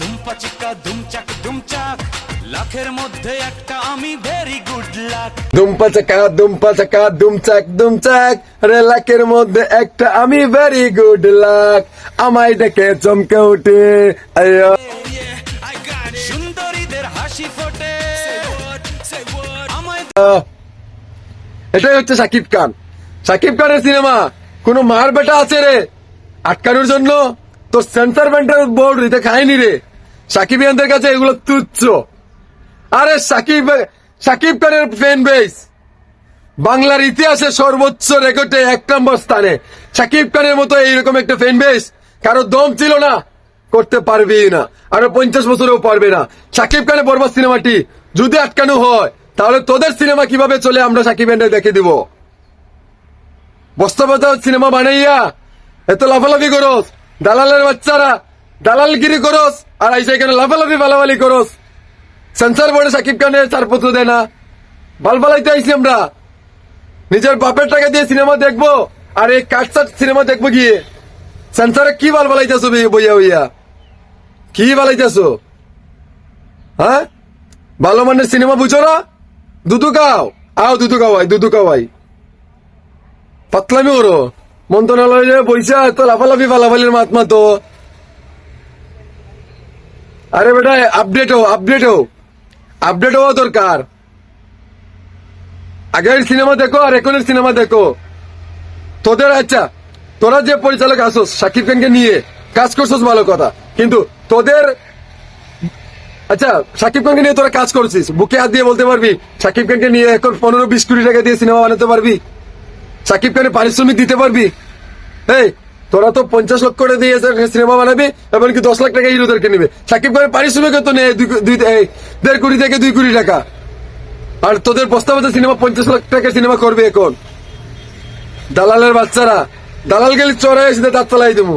ধুমপা চিক্কা ধুমচাক ধুমচাক লাখের মধ্যে একটা আমি ভেরি গুড লাক দুম্পা চাকা দুম্পা চাকা দুমচাক দুমচাক রে লাকের মধ্যে একটা আমি ভেরি গুড লাক আমায় দেখে চমকে উঠে আইয়ো সুন্দরীদের হাসি ফোটে। আমায় এটাই হচ্ছে সাকিব খান। সাকিব খানের সিনেমা কোন মার বেটা আছে রে? আটকানোর জন্য? তো সেন্সার ব্যান্ডের বোর্ড দিতে খায়নি রে। সাকিবিয়ানদের কাছে এগুলো তুচ্ছ। আরে সাকিব সাকিব খানের ফ্যান বেস বাংলার ইতিহাসে সর্বোচ্চ রেকর্ডে এক নম্বর স্থানে। সাকিব খানের মতো এইরকম একটা ফ্যান বেস কারও দম ছিল না, করতে পারবেই না। আরও পঞ্চাশ বছরেও পারবে না। সাকিব খানের বরবাদ সিনেমাটি যদি আটকানো হয়, তাহলে তোদের সিনেমা কীভাবে চলে আমরা সাকিব খানকে দেখে দিব? বস্তবতা সিনেমা বানাইয়া এত লাফালাফি করস। দালালের বাচ্চারা, দালালগিরি করস, আর আইসা এখানে লাফালাফি বালাবালি করস। সেন্সার বোর্ডে সাকিব খানের ছাড়পত্র দেয় না। বালবালাইতে আইছি আমরা। নিজের বাপের টাকা দিয়ে সিনেমা দেখব, আর এই কাটসাট সিনেমা দেখব গিয়ে। সেন্সারে কি বাল বালাইতেছো বইয়া বইয়া? কি বালাইতেছো? হ্যাঁ? ভালো মানের সিনেমা বুঝো না? দুদু গাও আও দুদু গাও ভাই দুদু গাও ভাই পাতলামি করো। মন্ত্রণালয়ে পয়সা এত লাফালাফি ফালাফালির মাতমা তো আরে বেটা আপডেট হো আপডেট হো আপডেট হওয়া দরকার। আগের সিনেমা দেখো আর এখনের সিনেমা দেখো। তোদের আচ্ছা তোরা যে পরিচালক আসোস, সাকিব খানকে নিয়ে, কাজ করছোস ভালো কথা। কিন্তু তোদের আচ্ছা সাকিব খানকে নিয়ে তোরা কাজ করছিস। বুকে হাত দিয়ে বলতে পারবি, সাকিব খানকে নিয়ে এখন পনেরো বিশ কোটি টাকা দিয়ে সিনেমা বানাতে পারবি? সাকিব খানের পারিশ্রমিক দিতে পারবি? এই, তোরা তো পঞ্চাশ লক্ষ করে দিয়ে সিনেমা বানাবি, এমনকি দশ লাখ টাকা হিরোদেরকে নেবে। সাকিব খানের পারিশ্রমিক তো নেই দেড় কোটি থেকে দুই কোটি টাকা। আর তোদের প্রস্তাব আছে সিনেমা পঞ্চাশ লাখ টাকা সিনেমা করবে এখন। দালালের বাচ্চারা। দালাল গেলে চড়াই এসে দাঁত ফেলাই দেবো।